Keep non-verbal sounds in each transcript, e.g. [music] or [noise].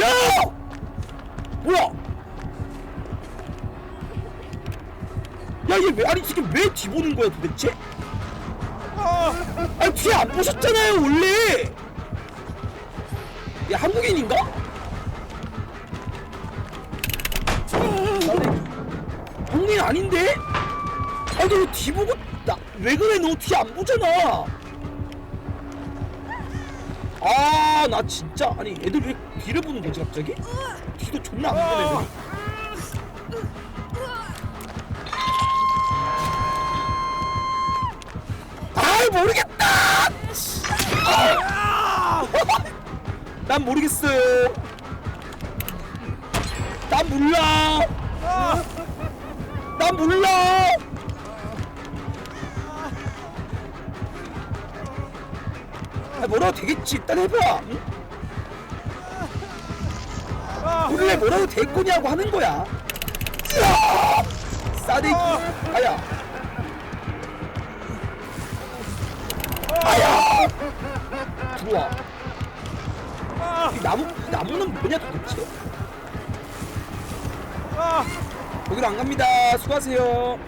야! 뭐야? 야, 얘 왜, 아니, 지금 왜 뒤보는 거야, 도대체? 아니, 뒤에 안 보셨잖아요, 원래! 얘 한국인인가? 아니, 한국인 아닌데? 아니, 왜 뒤보고, 나, 왜 그래, 너 뒤 안 보잖아! 아, 나 진짜, 아니, 애들 왜 뒤를 보는 거지, 갑자기? 뒤도 존나 안 보는 애들이. 아 모르겠다. 아! 난 모르겠어요. 난 몰라. 난 몰라. 아 뭐라도 되겠지. 일단 해봐. 응? 우리 왜 뭐라도 될 거냐고 하는 거야. 으아! 싸대기. 아야. 아야! 들어와. 이 나무, 이 나무는 뭐냐 도대체? 거기로 안 갑니다. 수고하세요.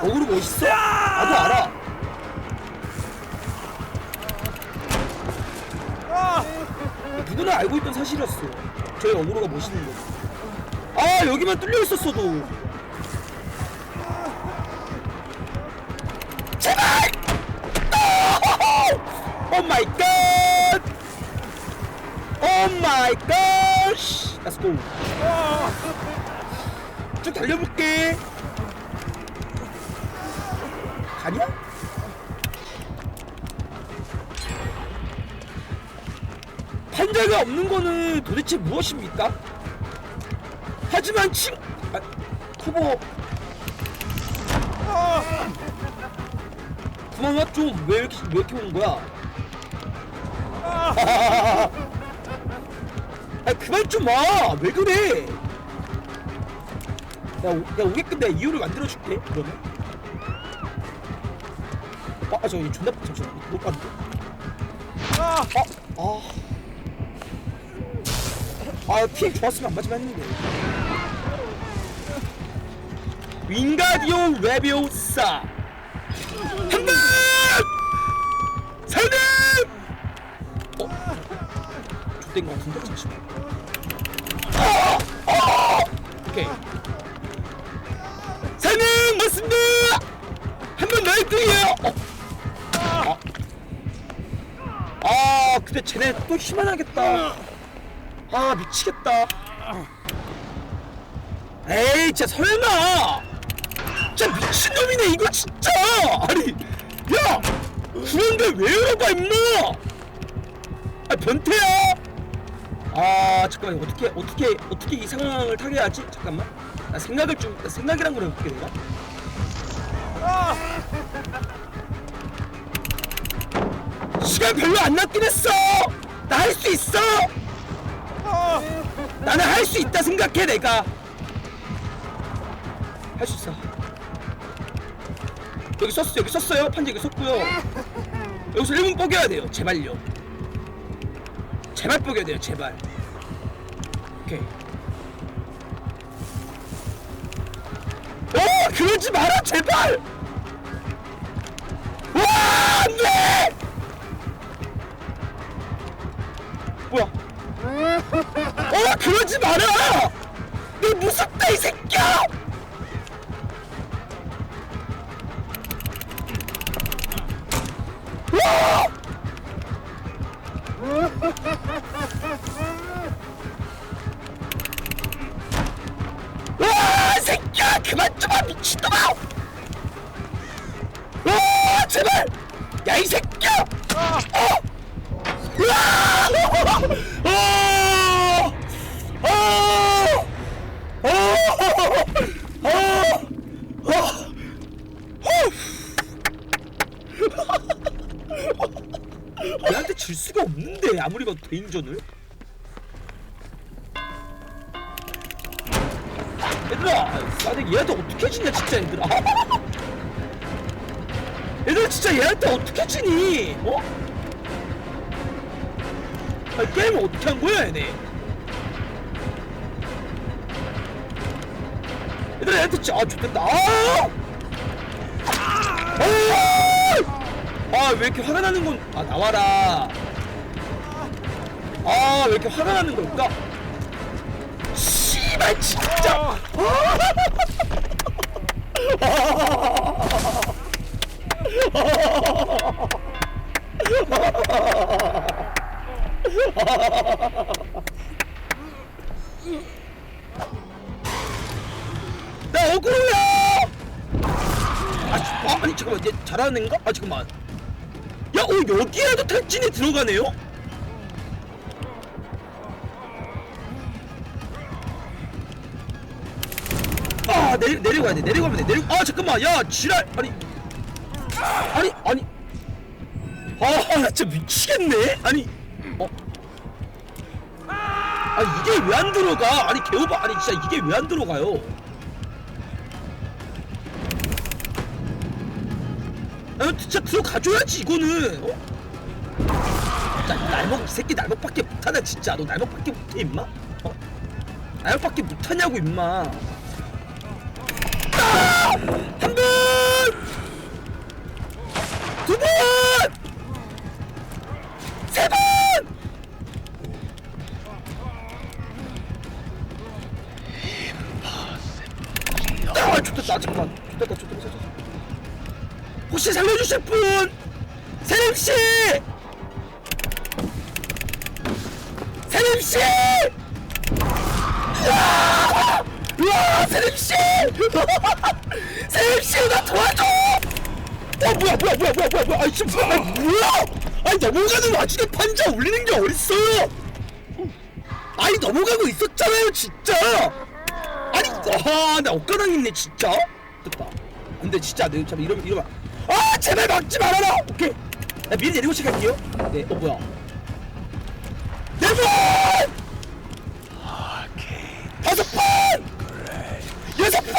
어그로 멋있어? 나도 알아. 누구나 알고 있던 사실이었어. 저희 어그로가 멋있는 거. 아 여기만 뚫려 있었어도. 제발! 오 마이 갓! 오 마이 갓! Let's. 쭉 달려볼게. 가냐? 판자가 없는 거는 도대체 무엇입니까? 하지만 친... 아, 커버... 그만 와좀왜 이렇게 왜 이렇게 오는 거야? 아 그만 좀 와! 왜 그래? 야, 오, 야 오게끔 내가 이유를 만들어줄게 그러면 아, 아 저기 존나 잠시만 못 봤는데 아, 아. 아, PM 좋았으면 안 맞으면 했는데. 윙가디오 레비오사. 한 번! 살림! 어? 좆된 것 같은데, 잠시만. 번 나이트예요 어? 아. 아, 쟤네 또 희망하겠다. 아 미치겠다. 에이 진짜 설마. 진짜 미친놈이네 이거 진짜. 아니 야 그런데 왜 열어봐 임마. 아 변태야. 아 잠깐만 어떻게 어떻게 어떻게 이 상황을 타개하지? 잠깐만. 나 생각을 좀 나 생각이란 걸 해볼게 내가. 시간 별로 안 남긴 했어. 나 할 수 있어 나는 할 수 있다 생각해 내가. 할 수 있어. 여기 썼어 여기 썼어요. 판지 여기 썼고요. 여기서 1분 뽀겨야 돼요 제발요. 제발 뽀겨야 돼요 제발. 오케이. 어 그러지 마라 제발! 와 안돼 어 그러지 마라 너 무섭다 이 새끼야 와! 와, 이 새끼야! 그만 좀 와, 미친놈아! 와, 제발! 야, 이 새끼야! 어! 얘한테 질 수가 없는데 아무리 봐도 대인전을 얘들아 나는 얘한테 어떻게 지냐 진짜 얘들아. [laughs] 얘들아 진짜 얘한테 어떻게 지니? 어? 아니 게임을 어떻게 한 거야 얘네? 얘들아 얘한테 진짜 아 좋겠다. 아! 아왜 이렇게 화가 나는 건 아 나와라. 아 왜 이렇게 화가 나는 걸까? 씨발 진짜 [laughs] [laughs] 나 억울해요! 아, 지- 아 아니 잠깐만 얘 잘하는 애인가? 아 잠깐만. 야, 어 여기에도 탈진이 들어가네요? 아 내리 내려가야 돼 내려가면 돼 내려 아 잠깐만 야 지랄 아니. 아니 아니. 아나 진짜 미치겠네? 아니. 어 아 이게 왜 안 들어가 아니 개오바 아니 진짜 이게 왜 안 들어가요 아 진짜 들어가줘야지 이거는 어? 나 날먹 이 새끼 날먹밖에 못하냐 진짜 너 날먹밖에 못해 임마 어? 날먹밖에 못하냐고 임마 아! 뭐야, 뭐야! 아니, 넘어가는 와중에 판자 올리는 게 어딨어요! 아니, 넘어가고 있었잖아요, 진짜! 아니, 아, 나 엇가당했네, 진짜. 됐다. 근데 진짜, 내가 참 이러면, 이러면. 아, 제발 막지 말아라! 오케이. 나 미리 내리고 시작할게요. 네, 어, 뭐야. 네 번! 다섯 번! 여섯 번!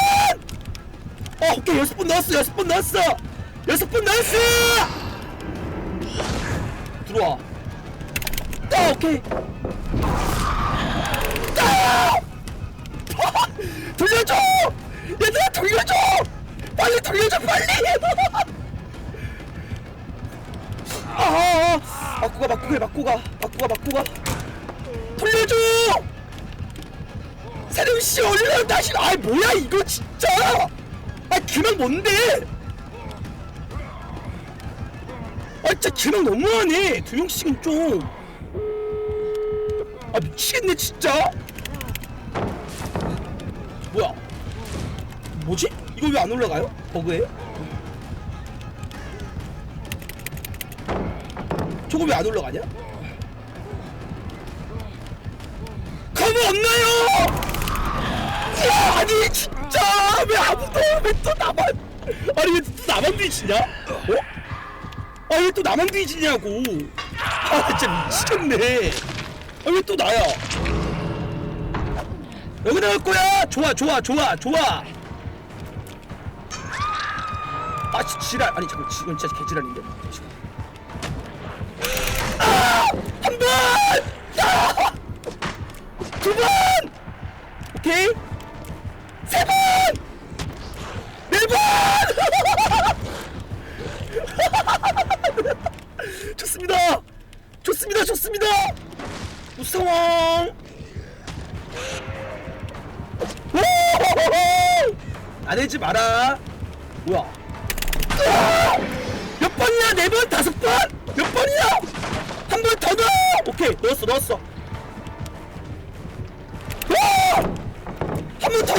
어, 오케이, 여섯 번 넣었어, 여섯 번 넣었어! 여섯 번 넣었어! 들어와. 아, 오케이. 아! [laughs] 돌려줘! 얘들아 돌려줘! 빨리 돌려줘 빨리! [laughs] 아, 맞고 가 맞고 가 맞고 가 맞고 가 맞고 가 돌려줘! 세림 씨 올려 다시 아 뭐야 이거 진짜! 아 기막 뭔데? 아 진짜 기막 너무하네 두 명씩은 좀. 아 미치겠네 진짜. 뭐야? 뭐지? 이거 왜 안 올라가요? 버그예요? 저거 왜 안 올라가냐? 커브 없나요? 야, 아니 진짜 왜 아무도 왜 또 나만 아니 왜 또 나만 뒤지냐? 어? 아 왜 또 나만 뒤지냐고? 아 진짜 미치겠네. 아 왜 또 나야? 여기 나올 거야. 좋아, 좋아, 좋아, 좋아. 아, 지, 지랄. 아니 잠깐, 지금 진짜 개지랄인데.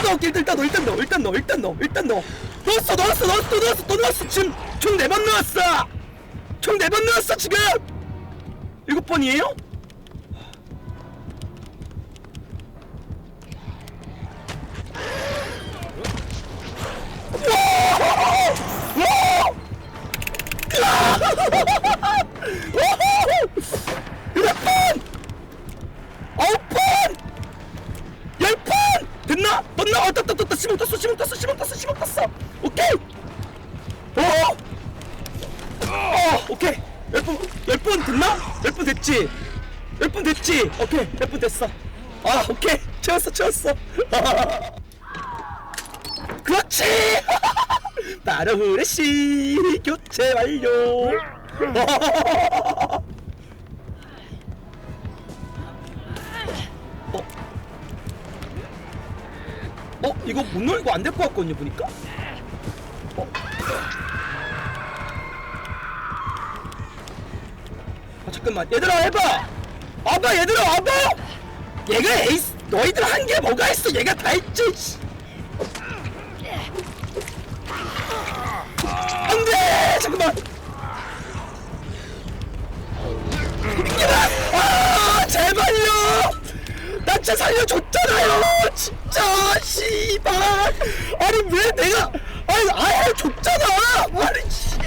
넣어. 일단 넣어, 일단 넣어, 일단 넣어, 일단 넣어, 일단 넣어. 넣었어, 넣었어, 넣었어, 또 넣었어, 또 넣었어. 지금 총 네 번 넣었어. 총 네 번 넣었어, 지금. 일곱 번이에요? 몇 번! 아홉 번! 열 번! 됐나? 떴나? 어, 떴다, 떴다, 시몬 떴어, 시몬 떴어, 시몬 떴어, 시몬 떴어. 오케이! 어! 어, 오케이. 열 번, 열번 됐나? 열번 됐지? 몇분 됐지? 오케이 몇분 됐어 아 오케이 채웠어 채웠어 [laughs] 그렇지 [laughs] 바로 후레쉬 교체 완료 [laughs] 이거 못 놀고 안 될 것 같거든요 보니까? 어? 아 잠깐만. 얘들아 해봐! 와봐 얘들아 와봐! 얘가 에이스 너희들 한 게 뭐가 있어? 얘가 다 씨. 안돼! 잠깐만! 이기라 아 진짜 살려줬잖아요. 진짜 씨발. 아니 왜 내가 아니 아예 줬잖아. 아니 씨.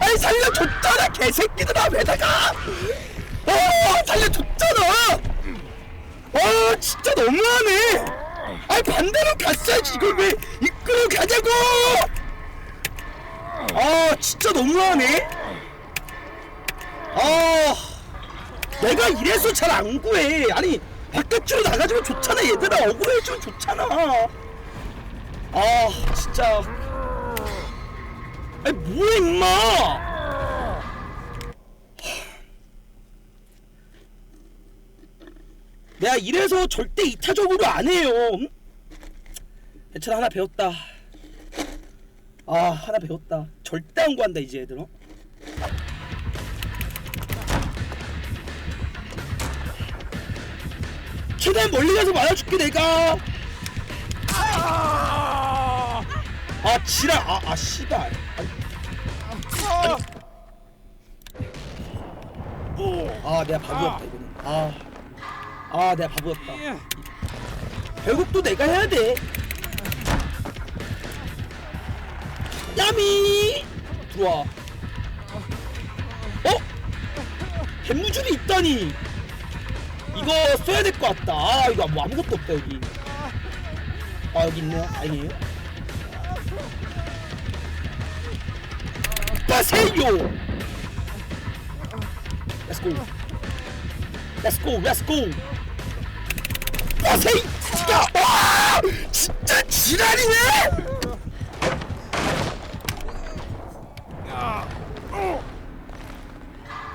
아니 살려줬잖아 개새끼들아 왜다가. 아 살려줬잖아. 아 진짜 너무하네. 아니 반대로 갔어야지. 이걸 왜 이끌어 가냐고. 아 진짜 너무하네. 아 내가 이래서 잘 안 구해. 아니 바깥으로 나가주면 좋잖아. 얘들아 억울해지면 좋잖아. 아 진짜. 아니 뭐해 임마? 내가 이래서 절대 이타적으로 안 해요. 응? 괜찮아 하나 배웠다. 아 하나 배웠다. 절대 안 구한다 이제 얘들 어? 최대한 멀리 가서 맞아줄게 내가. 아. 지랄. 아, 아 씨발. 아니, 아 내가 바보였다 이거는. 아, 아 내가 바보였다. 결국 또 내가 해야 돼. 야미. 들어와. 어? 갯무줄이 있다니 이거 써야 될 것 같다. 아 이거 뭐 아무것도 없다 여기. 아 여기 있네요 아니에요? 빠세요! Let's go. Let's 빠세이 진짜! 와! 진짜 지랄이네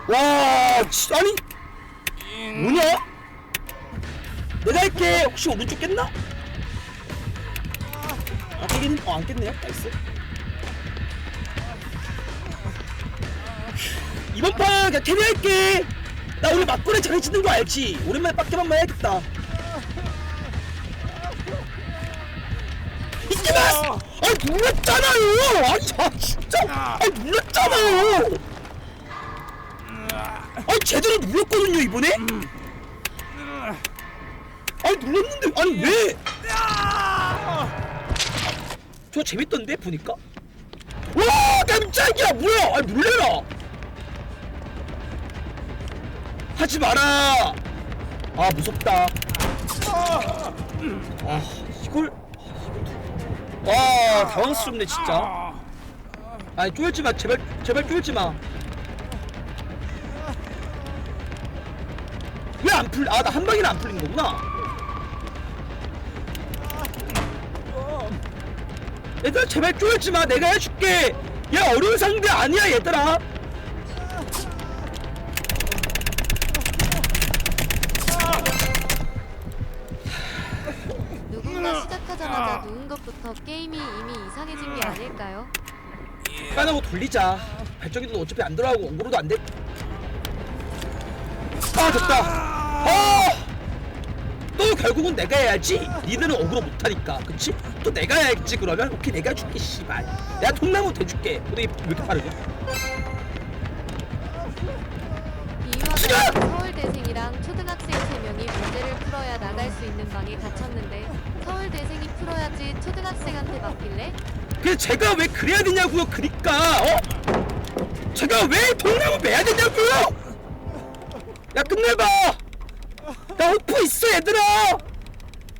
와 지, 아니 뭐냐? 할게 혹시 오른쪽 깼나? 아 깨긴 어 안 깼네요 나이스 이번 판 그냥 캐리 할게 나 오늘 막걸리 잘 치는 거 알지? 오랜만에 빡게만만 해야겠다 이기마! 아 눌렀잖아요! 아니 아, 진짜 아 눌렀잖아요! 아니 제대로 눌렀거든요 이번에? 아니 눌렀는데 아니 왜? 저 재밌던데 보니까? 와 깜짝이야 뭐야? 아니 놀래라. 하지 마라. 아 무섭다. 아 이걸 와 당황스럽네 진짜. 아니 쫄지 마 제발 제발 쫄지 마. 왜 안 풀? 아나 한 방이나 안 풀린 거구나. 얘들아 제발 쫄지 마. 내가 해줄게. 얘 어려운 상대 아니야 얘들아. 누군가 시작하자마자 누운 것부터 게임이 이미 이상해진 게 아닐까요? 까나고 돌리자. 발전기도 어차피 안 들어가고 옹으로도 안 돼. 아 됐다. 아! 또 결국은 내가 해야지. 니들은 억울로 못하니까, 그치? 또 내가 해야지 그러면 오케이 내가 해줄게 씨발. 내가 통나무 대줄게. 근데 이왜 이렇게 빠르냐? 이화가 서울대생이랑 초등학생 3명이 문제를 풀어야 나갈 수 있는 방에 갇혔는데 서울대생이 풀어야지 초등학생한테 맡길래? 그래 제가 왜 그래야 되냐고요. 그니까 어? 제가 왜 통나무 매야 되냐고요. 야 끝내봐. 나 호프 있어 얘들아.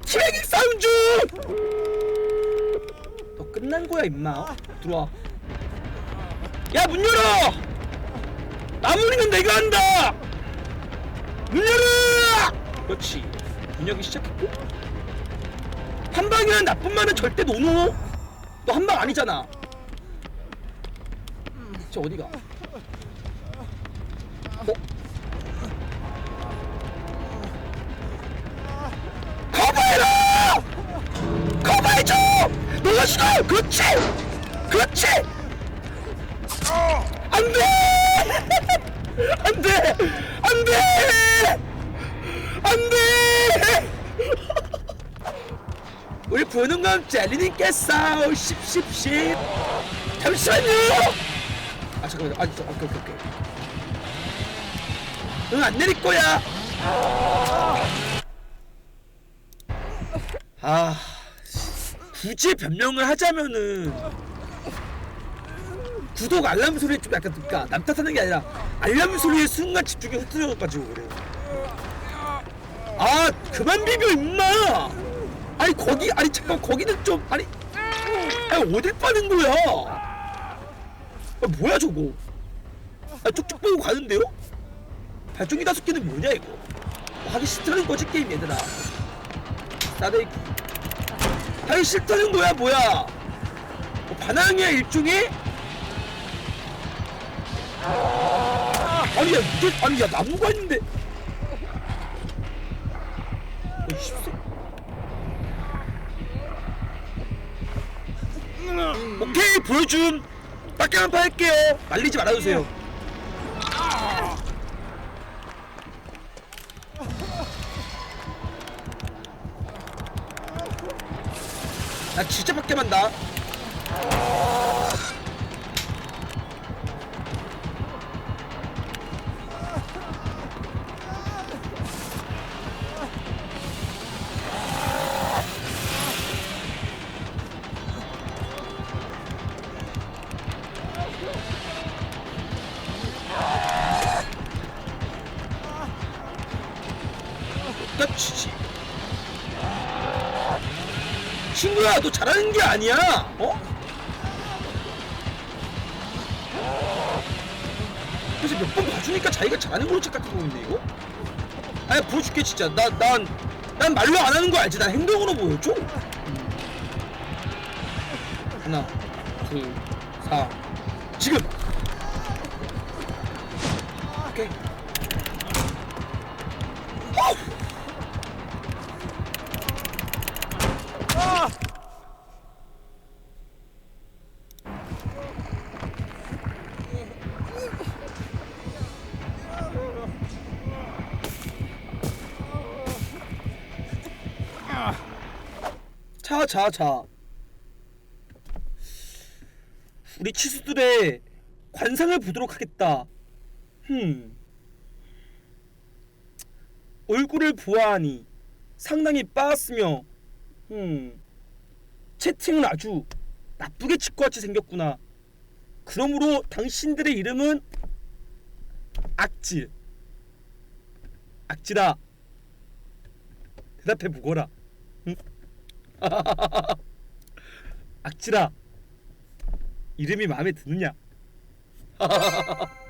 트랙이 싸움 중. 너 끝난 거야 임마. 어? 들어와. 야 문 열어. 마무리는 내가 한다. 문 열어! 그렇지. 문 열기 시작했고. 한 방이란 나쁜 말은 절대 노노. 너 한 방 아니잖아. 저 어디가? 어? 가 죽어! 그렇지! 그렇지! 안 돼! 안 돼! 안 돼! 안 돼! 우리 부능감 젤리님께서 십십십 잠시만요! 아 잠깐만요 아 저, 오케이 오케이 오케이 응 안 내릴 거야 아 굳이 변명을 하자면은 구독 알람 소리에 좀 약간 그니까 남 탓하는 게 아니라 알람 소리에 순간 집중이 흐트러져가지고 그래. 아 그만 비벼 임마! 아니 거기 아니 잠깐 거기는 좀 아니 아니 어딜 빠는 거야? 아, 뭐야 저거? 아 쭉쭉 보고 가는데요? 발전기 다섯 개는 뭐냐 이거? 뭐 하기 싫다는 거지 게임 얘들아. 나대 하기 싫다는 거야 뭐야? 뭐 반항이야 일종의? 아니 야 이게 아니 야 나무가 있는데. 어, 십세. 오케이 보여줌 밖에 한판 할게요. 말리지 말아주세요 나 진짜 밖에 만다 너 잘하는 게 아니야. 어? 그래서 몇 번 봐주니까 자기가 잘하는 걸로 착각하고 있네 이거? 아니 보여줄게 진짜. 나, 난, 난 말로 안 하는 거 알지? 난 행동으로 보여줘. 음. 하나 둘사. 지금! 오케이. 어 자, 자, 자. 우리 치수들의 관상을 보도록 하겠다. 흠. 얼굴을 보아하니 상당히 빠았으며, 음. 채팅은 아주 나쁘게 칠것 같이 생겼구나. 그러므로 당신들의 이름은 악질. 악질아. 대답해 보거라. [laughs] 악질아 이름이 마음에 드느냐? [laughs]